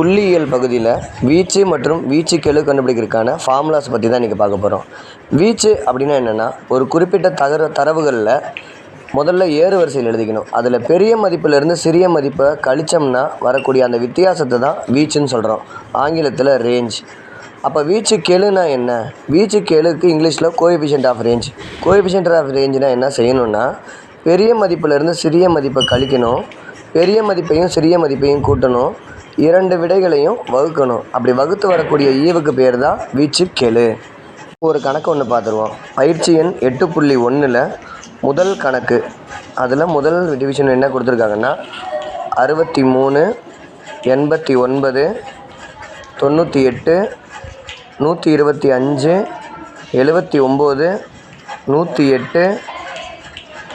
புள்ளியியல் பகுதியில் வீச்சு மற்றும் வீச்சுக்கெழு கண்டுபிடிக்கிறதுக்கான ஃபார்முலாஸ் பற்றி தான் இன்றைக்கி பார்க்க போகிறோம் வீச்சு அப்படின்னா என்னென்னா ஒரு குறிப்பிட்ட தகர தரவுகளில் முதல்ல ஏறு வரிசையில் எழுதிக்கணும். அதில் பெரிய மதிப்பிலிருந்து சிறிய மதிப்பை கழிச்சோம்னா வரக்கூடிய அந்த வித்தியாசத்தை தான் வீச்சுன்னு சொல்கிறோம் ஆங்கிலத்தில் ரேஞ்ச் அப்போ வீச்சு கெழுனா என்ன? வீச்சு கெழுக்கு இங்கிலீஷில் coefficient of range coefficient of ரேஞ்சுனா என்ன செய்யணும்னா பெரிய மதிப்புலேருந்து சிறிய மதிப்பை கழிக்கணும். பெரிய மதிப்பையும் சிறிய மதிப்பையும் கூட்டணும். இரண்டு விடைகளையும் வகுக்கணும். அப்படி வகுத்து வரக்கூடிய ஈவுக்கு பேர் தான் வீச்சு கெழு. ஒரு கணக்கு ஒன்று பார்த்துருவோம் பயிற்சி எண் எட்டு புள்ளி ஒன்றில் முதல் கணக்கு. அதில் முதல் டிவிஷன் என்ன கொடுத்துருக்காங்கன்னா அறுபத்தி மூணு எண்பத்தி ஒன்பது தொண்ணூற்றி எட்டு நூற்றி இருபத்தி அஞ்சு எழுபத்தி ஒம்பது நூற்றி எட்டு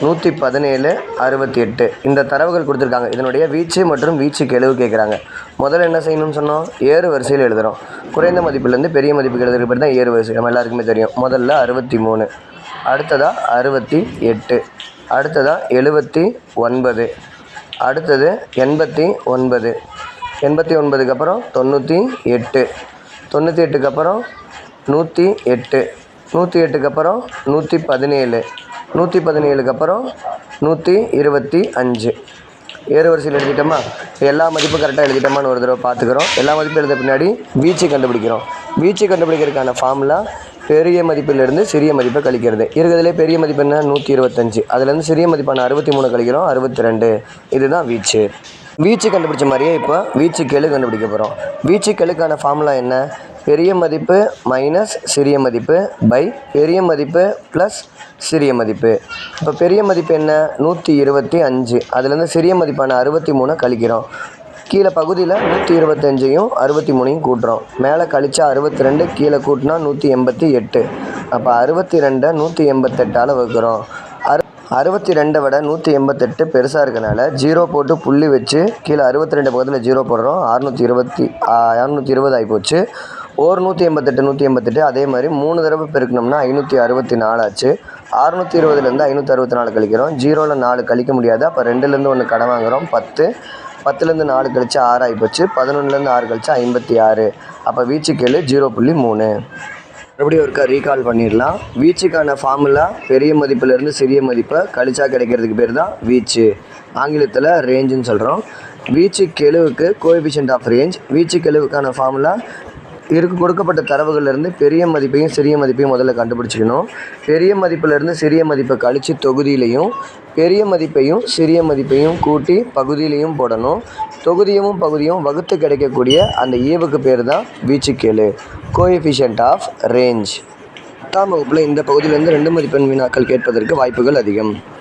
நூற்றி பதினேழு அறுபத்தி எட்டு. இந்த தரவுகள் கொடுத்துருக்காங்க. இதனுடைய வீச்சு மற்றும் வீச்சு கெழுவு கேட்குறாங்க முதல்ல என்ன செய்யணும்னு சொன்னோம்? ஏறு வரிசையில் எழுதுகிறோம் குறைந்த மதிப்புலேருந்து பெரிய மதிப்புக்கு எழுதுகிற பேர் தான் ஏறு வரிசை. நம்ம எல்லாருக்குமே தெரியும். முதல்ல அறுபத்தி மூணு. அடுத்ததாக அறுபத்தி எட்டு. அடுத்ததாக எழுபத்தி ஒன்பது. அடுத்தது எண்பத்தி ஒன்பது. எண்பத்தி ஒன்பதுக்கு அப்புறம் தொண்ணூற்றி எட்டு. தொண்ணூற்றி எட்டுக்கு அப்புறம் நூற்றி எட்டு. நூற்றி எட்டுக்கு அப்புறம் நூற்றி பதினேழு. நூற்றி பதினேழுக்கு அப்புறம் நூற்றி இருபத்தி அஞ்சு ஏறு வரிசையில் எழுதிட்டோமா? எல்லா மதிப்பும் கரெக்டாக எழுதிட்டோமான்னு ஒரு தடவை பார்த்துக்குறோம். எல்லா மதிப்பும் எழுத பின்னாடி வீச்சு கண்டுபிடிக்கிறோம். வீச்சு கண்டுபிடிக்கிறதுக்கான ஃபார்முலா பெரிய மதிப்பிலிருந்து சிறிய மதிப்பை கழிக்கிறது. இருக்கிறதுலே பெரிய மதிப்பு என்ன? நூற்றி இருபத்தஞ்சு அதுலேருந்து சிறிய மதிப்பான அறுபத்தி மூணு கழிக்கிறோம். அறுபத்தி ரெண்டு இதுதான் வீச்சு. வீச்சு கண்டுபிடிச்ச மாதிரியே இப்போ வீச்சு கெழு கண்டுபிடிக்க போகிறோம் வீச்சு கெழுக்கான ஃபார்முலா என்ன? பெரிய மதிப்பு மைனஸ் சிறிய மதிப்பு பை பெரிய மதிப்பு ப்ளஸ் சிறிய மதிப்பு. இப்போ பெரிய மதிப்பு என்ன? நூற்றி இருபத்தி அஞ்சு. அதுலேருந்து சிறிய மதிப்பான அறுபத்தி மூணை கழிக்கிறோம். கீழே பகுதியில் நூற்றி இருபத்தஞ்சையும் அறுபத்தி மூணையும் கூட்டுறோம். மேலே கழிச்சா அறுபத்தி ரெண்டு கீழே கூட்டினா நூற்றி எண்பத்தி எட்டு. அப்போ அறுபத்தி ரெண்டை நூற்றி எண்பத்தெட்டால் வகுக்கிறோம். அறு அறுபத்தி ரெண்டை விட நூற்றி எண்பத்தெட்டு பெருசாக இருக்கனால ஜீரோ போட்டு புள்ளி வச்சு கீழே அறுபத்தி ரெண்டு பக்கத்தில் ஜீரோ போடுறோம். அறுநூற்றி இருபத்தி அறநூற்றி இருபது ஆகிப்போச்சு ஒரு நூற்றி எண்பத்தெட்டு நூற்றி எண்பத்தெட்டு அதே மாதிரி மூணு தடவை பெருக்கணும்னா ஐநூற்றி அறுபத்தி நாலு ஆச்சு. அறுநூற்றி இருபதுலேருந்து ஐநூற்றி அறுபத்தி நாலு கழிக்கிறோம். ஜீரோவில் நாலு கழிக்க முடியாது. அப்போ ரெண்டுலேருந்து ஒன்று கடன் வாங்குகிறோம் பத்து பத்துலேருந்து நாலு கழிச்சு ஆறாகி போச்சு பதினொன்றுலேருந்து ஆறு கழிச்சா ஐம்பத்தி ஆறு. அப்போ வீச்சுக்கேழு ஜீரோ புள்ளி மூணு. மறுபடியும் ஒருக்கா ரீகால் பண்ணிடலாம். வீச்சுக்கான ஃபார்முலா பெரிய மதிப்புலேருந்து சிறிய மதிப்பை கழிச்சா கிடைக்கிறதுக்கு பேர் தான் வீச்சு. ஆங்கிலத்தில் ரேஞ்சுன்னு சொல்கிறோம் வீச்சு கெழுவுக்கு கோஎஃபிஷியன்ட் ஆஃப் ரேஞ்ச் வீச்சு கெழுவுக்கான ஃபார்முலா இருக்கு கொடுக்கப்பட்ட தரவுகளிலிருந்து பெரிய மதிப்பையும் சிறிய மதிப்பையும் முதல்ல கண்டுபிடிச்சிக்கணும். பெரிய மதிப்புலேருந்து சிறிய மதிப்பை கழித்து தொகுதியிலையும் பெரிய மதிப்பையும் சிறிய மதிப்பையும் கூட்டி பகுதியிலையும் போடணும். தொகுதியும் பகுதியும் வகுத்து கிடைக்கக்கூடிய அந்த ஈவுக்கு பேர் தான் வீச்சுக்கேளு. கோஎஃபிஷியன்ட் ஆஃப் ரேஞ்ச் பத்தாம் வகுப்பில் இந்த பகுதியிலேருந்து ரெண்டு மதிப்பெண் வினாக்கள் கேட்பதற்கு வாய்ப்புகள் அதிகம்.